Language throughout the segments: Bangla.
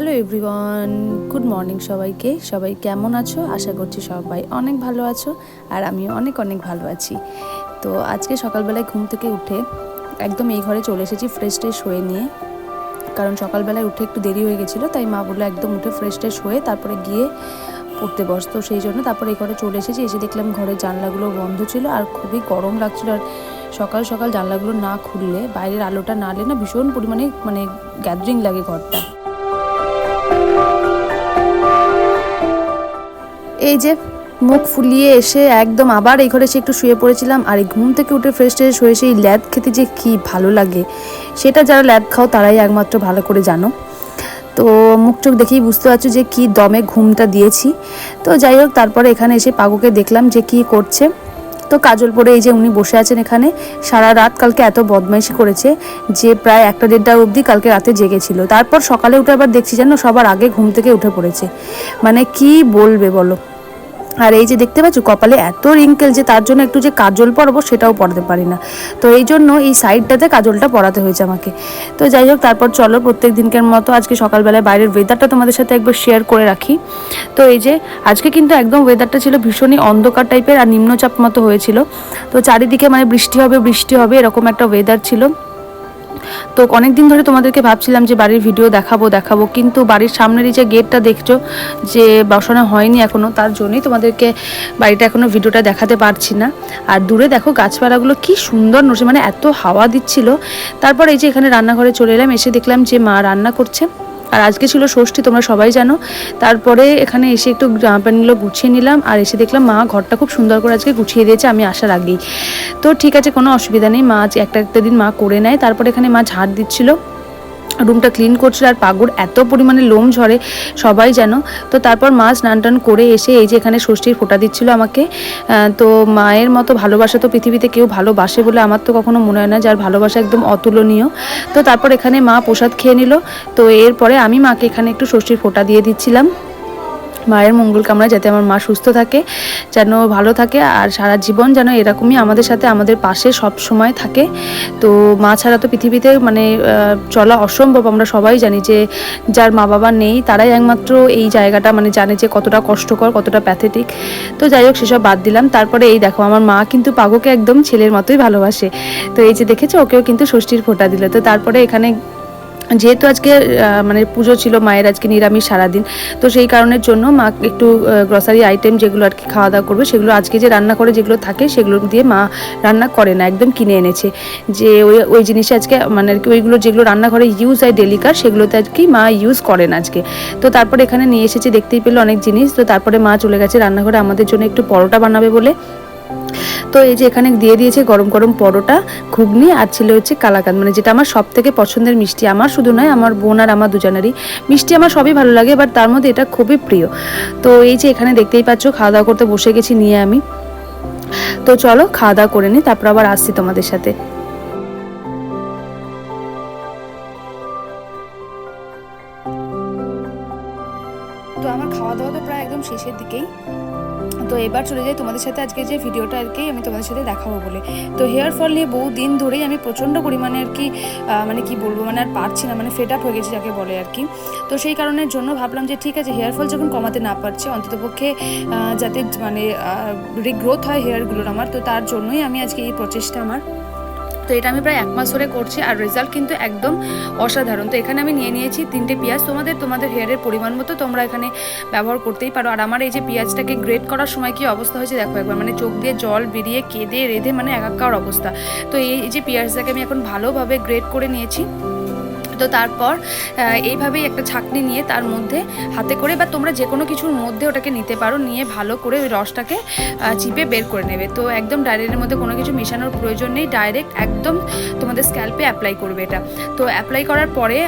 হ্যালো এভরিওয়ান গুড মর্নিং সবাইকে। সবাই কেমন আছো? আশা করছি সবাই অনেক ভালো আছো আর আমি অনেক অনেক ভালো আছি। তো আজকে সকালবেলায় ঘুম থেকে উঠে একদম এই ঘরে চলে এসেছি ফ্রেশ ট্রেশ হয়ে নিয়ে। কারণ সকালবেলায় উঠে একটু দেরি হয়ে গেছিল, তাই মা বলল একদম উঠে ফ্রেশ ট্রেশ হয়ে তারপরে গিয়ে পড়তে বসতো সেই জন্য তারপরে এই ঘরে চলে এসেছি। এসে দেখলাম ঘরের জানলাগুলো বন্ধ ছিল আর খুবই গরম লাগছিল। আর সকাল সকাল জানলাগুলো না খুললে, বাইরের আলোটা না এলে না ভীষণ পরিমাণে মানে গ্যাদারিং লাগে ঘরটা। এই যে মুখ ফুলিয়ে এসে একদম আবার এই ঘরে এসে একটু শুয়ে পড়েছিলাম আর এই ঘুম থেকে উঠে ফ্রেশ ট্রেশ হয়ে সেই ল্যাদ খেতে যে কি ভালো লাগে। সেটা যারা ল্যাদ খাও তারাই একমাত্র ভালো করে জানো। তো মুখ চোখ দেখেই বুঝতে পারছ যে কি দমে ঘুমটা দিয়েছি। তো যাই হোক, তারপরে এখানে এসে পাগুকে দেখলাম যে কি করছে। তো কাজল পরে এই যে উনি বসে আছেন এখানে, সারা রাত কালকে এত বদমাইশি করেছে যে প্রায় একটা দেড়টা অবধি কালকে রাতে জেগেছিল। তারপর সকালে উঠে আবার দেখছি যেন সবার আগে ঘুম থেকে উঠে পড়েছে। মানে কি বলবে বলো? আর এই যে দেখতে পাচ্ছ, কপালে এত রিঙ্কেল যে তার জন্য একটু যে কাজল পরাবো সেটাও পরাতে পারি না। তো এই জন্য এই সাইডটাতে কাজলটা পরাতে হয়েছে আমাকে। তো যাই হোক, তারপর চলো প্রত্যেক দিনকার মতো আজকে সকালবেলায় বাইরের ওয়েদারটা তোমাদের সাথে একবার শেয়ার করে রাখি। তো এই যে আজকে কিন্তু একদম ওয়েদারটা ছিল ভীষণই অন্ধকার টাইপের আর নিম্নচাপ মতো হয়েছিল। তো চারিদিকে মানে বৃষ্টি হবে বৃষ্টি হবে এরকম একটা ওয়েদার ছিল। তো অনেক দিন ধরে তোমাদেরকে ভাবছিলাম যে বাড়ির ভিডিও দেখাবো দেখাবো, কিন্তু বাড়ির সামনেরই যে গেটটা দেখছ যে বসানো হয়নি এখনও তার জন্যই তোমাদেরকে বাড়িটা এখনও ভিডিওটা দেখাতে পারছি না। আর দূরে দেখো গাছপালাগুলো কি সুন্দর নড়ছে মানে এত হাওয়া দিচ্ছিল। তারপর এই যে এখানে রান্নাঘরে চলে এলাম, এসে দেখলাম যে মা রান্না করছে। আর আজকে ছিল ষষ্ঠী, তোমরা সবাই জানো। তারপরে এখানে এসে একটু জামা প্যান্টগুলো গুছিয়ে নিলাম আর এসে দেখলাম মা ঘরটা খুব সুন্দর করে আজকে গুছিয়ে দিয়েছে, আমি আসার আগেই। তো ঠিক আছে, কোনো অসুবিধা নেই, মা একটা একটা দিন মা করে নেয়। তারপরে এখানে মা ঝাড় দিচ্ছিল। রুমটা ক্লিন করছিল আর পাগুর এত পরিমাণে লোম ঝরে, সবাই যেন। তো তারপর মা স্নান টান করে এসে এই যে এখানে ষষ্ঠীর ফোটা দিচ্ছিল আমাকে। তো মায়ের মতো ভালোবাসা তো পৃথিবীতে কেউ ভালোবাসে বলে আমার তো কখনো মনে হয় না, যার ভালোবাসা একদম অতুলনীয়। তো তারপর এখানে মা প্রসাদ খেয়ে নিল। তো এরপরে আমি মাকে এখানে একটু ষষ্ঠীর ফোটা দিয়ে দিচ্ছিলাম। মায়ের মঙ্গল কামনা যাতে আমার মা সুস্থ থাকে, যেন ভালো থাকে, আর সারা জীবন যেন এরকমই আমাদের সাথে আমাদের পাশে সব সময় থাকে। তো মা ছাড়া তো পৃথিবীতে মানে চলা অসম্ভব। আমরা সবাই জানি যে যার মা বাবা নেই, তারাই একমাত্র এই জায়গাটা মানে জানে যে কতটা কষ্টকর, কতটা প্যাথেটিক তো যাই হোক, সেসব বাদ দিলাম। তারপরে এই দেখো, আমার মা কিন্তু পাগোকে একদম ছেলের মতোই ভালোবাসে। তো এই যে দেখেছ, ওকেও কিন্তু ষষ্ঠীর ফোঁটা দিল। তো তারপরে এখানে যেহেতু আজকে মানে পুজো ছিল, মায়ের আজকে নিরামিষ সারাদিন, তো সেই কারণের জন্য মা একটু গ্রসারি আইটেম যেগুলো আর কি খাওয়া দাওয়া করবে, সেগুলো আজকে যে রান্না করে যেগুলো থাকে, সেগুলো দিয়ে মা রান্না করে না, একদম কিনে এনেছে। যে ওই ওই জিনিসে আজকে মানে আর কি ওইগুলো যেগুলো রান্নাঘরে ইউজ হয় ডেলিকার সেগুলোতে আর কি মা ইউজ করেন আজকে। তো তারপরে এখানে নিয়ে এসেছে, দেখতেই পেল অনেক জিনিস, তো তারপরে মা চলে গেছে রান্নাঘরে, আমাদের জন্য একটু পরোটা বানাবে বলে। তো এই যে এখানে দিয়ে দিয়েছে গরম গরম পরোটা, ঘুগনি আর ছিল হচ্ছে কালাকাঁদ। মানে যেটা আমার সব থেকে পছন্দের মিষ্টি আমার, শুধু নয় আমার বোন আর আমার দুজনেরই। মিষ্টি আমার সবই ভালো লাগে বাট তার মধ্যে এটা খুবই প্রিয়। তো এই যে এখানে দেখতেই পাচ্ছ, খাওয়া দাওয়া করতে বসে গেছি নিয়ে আমি। তো চলো খাওয়া দাওয়া করে নিই তারপর আবার আসছি তোমাদের সাথে। তো আমার খাওয়া দাওয়া তো প্রায় একদম শেষের দিকেই। তো এবার চলে যাই তোমাদের সাথে আজকে যে ভিডিওটা আর কি আমি তোমাদের সাথে দেখাবো বলে। তো হেয়ার ফল নিয়ে বহু দিন ধরেই আমি প্রচণ্ড পরিমাণে আর কি মানে কি বলব মানে আর পারছি না মানে ফেট আপ হয়ে গেছে যাকে বলে আর কি। তো সেই কারণের জন্য ভাবলাম যে ঠিক আছে, হেয়ার ফল যখন কমাতে না পারছি, অন্ততপক্ষে যাতে মানে রিগ্রোথ হয় হেয়ারগুলোর আমার, তো তার জন্যই আমি আজকে এই প্রচেষ্টা আমার তো এটা আমি প্রায় এক মাস ধরে করছি আর রেজাল্ট কিন্তু একদম অসাধারণ। তো এখানে আমি নিয়ে নিয়েছি তিনটে পেঁয়াজ। তোমাদের তোমাদের হেয়ারের পরিমাণ মতো তোমরা এখানে ব্যবহার করতেই পারো। আর আমার এই যে পেঁয়াজটাকে গ্রেট করার সময় কি অবস্থা হয়েছে দেখো একবার। মানে চোখ দিয়ে জল বেরিয়ে, কেঁদে, রেঁধে মানে একাকার অবস্থা। তো এই যে পেঁয়াজটাকে আমি এখন ভালোভাবে গ্রেট করে নিয়েছি। তো তারপর এইভাবেই একটা ছাঁকনি নিয়ে তার মধ্যে হাতে করে বা তোমরা যে কোনো কিছুর মধ্যে ওটাকে নিতে পারো, নিয়ে ভালো করে ওই রসটাকে চিপে বের করে নেবে। তো একদম ডাইরেক্টের মধ্যে কোনো কিছু মেশানোর প্রয়োজন নেই, ডাইরেক্ট একদম তোমাদের স্ক্যাল্পে অ্যাপ্লাই করবে এটা। তো অ্যাপ্লাই করার পরে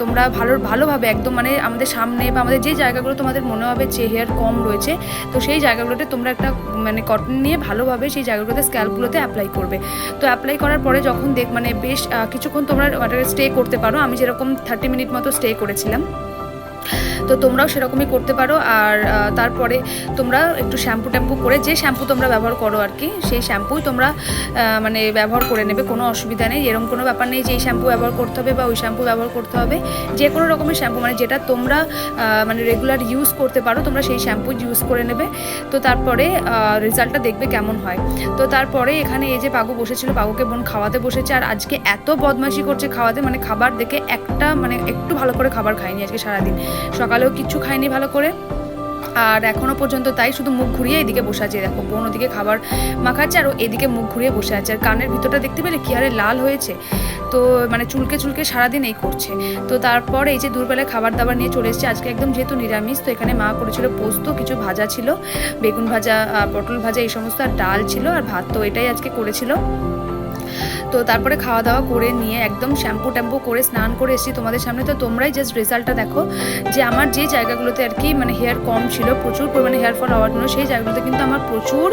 তোমরা ভালো, ভালোভাবে একদম মানে আমাদের সামনে বা আমাদের যে জায়গাগুলো তোমাদের মনে হবে যে হেয়ার কম রয়েছে, তো সেই জায়গাগুলোতে তোমরা একটা মানে কটন নিয়ে ভালোভাবে সেই জায়গাগুলোতে স্ক্যাল্পগুলোতে অ্যাপ্লাই করবে। তো অ্যাপ্লাই করার পরে যখন দেখ মানে বেশ কিছুক্ষণ তোমরা স্টে করতে পারো, আমি যেরকম থার্টি মিনিট মতো স্টে করেছিলাম। তো তোমরাও সেরকমই করতে পারো। আর তারপরে তোমরা একটু শ্যাম্পু ট্যাম্পু করে যে শ্যাম্পু তোমরা ব্যবহার করো আর কি, সেই শ্যাম্পুই তোমরা মানে ব্যবহার করে নেবে, কোনো অসুবিধা নেই। এরকম কোনো ব্যাপার নেই যে এই শ্যাম্পু ব্যবহার করতে হবে বা ওই শ্যাম্পু ব্যবহার করতে হবে। যে কোনো রকমের শ্যাম্পু মানে যেটা তোমরা মানে রেগুলার ইউজ করতে পারো, তোমরা সেই শ্যাম্পু ইউজ করে নেবে। তো তারপরে রেজাল্টটা দেখবে কেমন হয়। তো তারপরে এখানে এই যে পাগু বসেছিল পাগুকে বোন খাওয়াতে বসেছে, আর আজকে এত বদমাশি করছে খাওয়াতে মানে খাবার দেখে একটা মানে একটু ভালো করে খাবার খায়নি আজকে সারাদিন। সকালেও কিচ্ছু খায়নি ভালো করে। আর এখনও পর্যন্ত তাই শুধু মুখ ঘুরিয়ে এদিকে বসে আছে, দেখো বোন ওদিকে খাবার মাখাচ্ছে আর এদিকে মুখ ঘুরিয়ে বসে আছে। আর কানের ভিতরটা দেখতে পেলে কি হারে লাল হয়েছে। তো মানে চুলকে চুলকে সারাদিন এই করছে। তো তারপর এই যে দুপুরবেলায় খাবার দাবার নিয়ে চলে এসেছে, আজকে একদম যেহেতু নিরামিষ, তো এখানে মা করেছিল পোস্ত, কিছু ভাজা ছিল, বেগুন ভাজা পটল ভাজা, এই সমস্ত, আর ডাল ছিল আর ভাত। তো এটাই আজকে করেছিল। তো তারপরে খাওয়া দাওয়া করে নিয়ে একদম শ্যাম্পু ট্যাম্পু করে স্নান করে এসেছি তোমাদের সামনে। তো তোমরাই জাস্ট রেজাল্টটা দেখো যে আমার যে জায়গাগুলোতে আর কি মানে হেয়ার কম ছিল, প্রচুর পরিমাণে হেয়ার ফল হওয়ার জন্য সেই জায়গাগুলোতে কিন্তু আমার প্রচুর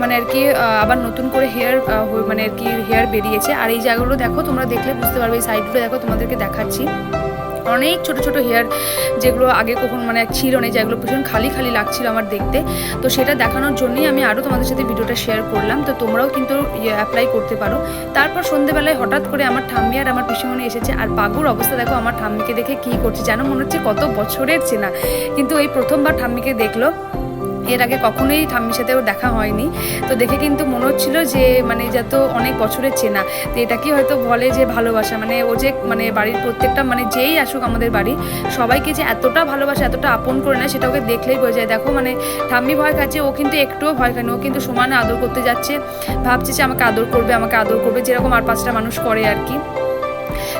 মানে আর কি আবার নতুন করে হেয়ার মানে আর কি হেয়ার বেরিয়েছে। আর এই জায়গাগুলো দেখো তোমরা দেখলে বুঝতে পারবে, এই সাইডগুলো দেখো তোমাদেরকে দেখাচ্ছি। অনেক ছোট ছোট হেয়ার যেগুলো আগে কখন মানে ছিল না, যেগুলো ভীষণ খালি খালি লাগছিল আমার দেখতে। তো সেটা দেখানোর জন্যই আমি আরও তোমাদের সাথে ভিডিওটা শেয়ার করলাম। তো তোমরাও কিন্তু অ্যাপ্লাই করতে পারো। তারপর সন্ধেবেলায় হঠাৎ করে আমার ঠাম্মি আর আমার পিসিমণি এসেছে। আর পাগুর অবস্থা দেখো, আমার ঠাম্মিকে দেখে কী করছে, যেন মনে হচ্ছে কত বছরের চেনা। কিন্তু এই প্রথমবার ঠাম্মিকে দেখল। এর আগে কখনোই ঠাম্মির সাথে ওর দেখা হয়নি। তো দেখে কিন্তু মনে হচ্ছিল যে মানে যত অনেক বছরের চেনা। তো এটাকে হয়তো বলে যে ভালোবাসা? মানে ও যে মানে বাড়ির প্রত্যেকটা মানে যেই আসুক আমাদের বাড়ি, সবাইকে যে এতটা ভালোবাসা, এতটা আপন করে নেয়, সেটা ওকে দেখলেই বোঝা যায়। দেখো মানে ঠাম্মি ভয় খাচ্ছে, ও কিন্তু একটুও ভয় খায়নি। ও কিন্তু সমানে আদর করতে যাচ্ছে। ভাবছে যে আমাকে আদর করবে, আমাকে আদর করবে, যেরকম আর পাঁচটা মানুষ করে আর কি।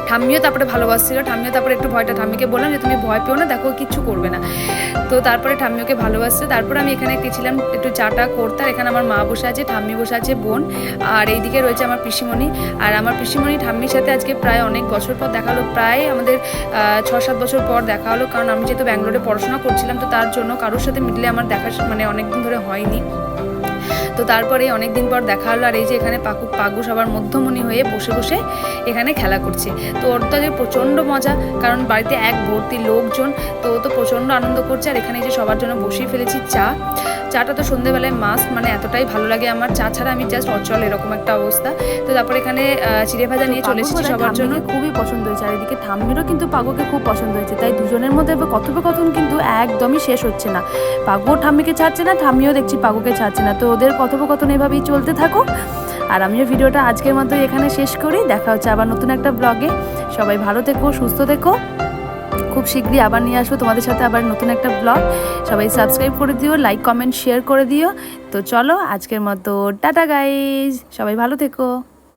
ঠাম্মিও তারপরে ভালোবাসছিল, ঠাম্মিও তারপরে একটু ভয়টা, ঠাম্মিকে বললাম যে তুমি ভয় পেও না, দেখো ও কিচ্ছু করবে না। তো তারপরে ঠাম্মিওকে ভালোবাসছে, তারপরে আমি এখানে গেছিলাম একটু চাটা করতে, আর এখানে আমার মা বসে আছে, ঠাম্মি বসে আছে বোন, আর এইদিকে রয়েছে আমার পিসিমণি। আর আমার পিসিমণি ঠাম্মির সাথে আজকে প্রায় অনেক বছর পর দেখা হলো, প্রায় আমাদের ছ সাত বছর পর দেখা হলো, কারণ আমি যেহেতু ব্যাঙ্গালোরে পড়াশোনা করছিলাম, তো তার জন্য কারোর সাথে মিললে আমার দেখা মানে অনেকদিন ধরে হয়নি। তো তারপরে অনেক দিন পর দেখা হলো আর এই যে এখানে পাকু পাগু সবার মধ্যমণি হয়ে বসে বসে এখানে খেলা করছে। তো ওর তো প্রচণ্ড মজা কারণ বাড়িতে এক ভর্তি লোকজন তো ও তো প্রচণ্ড আনন্দ করছে আর এখানে যে সবার জন্য বসিয়ে ফেলেছি চা। চাটা তো সন্ধেবেলায় মাস্ট মানে এতটাই ভালো লাগে আমার। চা ছাড়া আমি জাস্ট অচল এরকম একটা অবস্থা। তো তারপর এখানে চিড়ে ভাজা নিয়ে চলে এসেছি সবার জন্য। খুবই পছন্দ হয়েছে। আর এদিকে ঠাম্মিরও কিন্তু পাগুকে খুব পছন্দ হয়েছে। তাই দুজনের মধ্যে এবার কথোপকথন কিন্তু একদমই শেষ হচ্ছে না। পাগুও ঠাম্মিকে ছাড়ছে না ঠাম্মিও দেখছি পাগুকে ছাড়ছে না। তো ওদের কথোপকথন এভাবেই চলতে থাকো। আর আমিও ভিডিওটা আজকের মতো এখানে শেষ করি। দেখা হচ্ছে আবার নতুন একটা ব্লগে। সবাই ভালো থেকো, সুস্থ থেকো। খুব শীঘ্রই আবার নিয়ে আসব তোমাদের সাথে আবার নতুন একটা ব্লগ। সবাই সাবস্ক্রাইব করে দিও, লাইক, কমেন্ট, শেয়ার করে দিও। তো চলো আজকের মতো, টাটা গাইজ সবাই ভালো থেকো।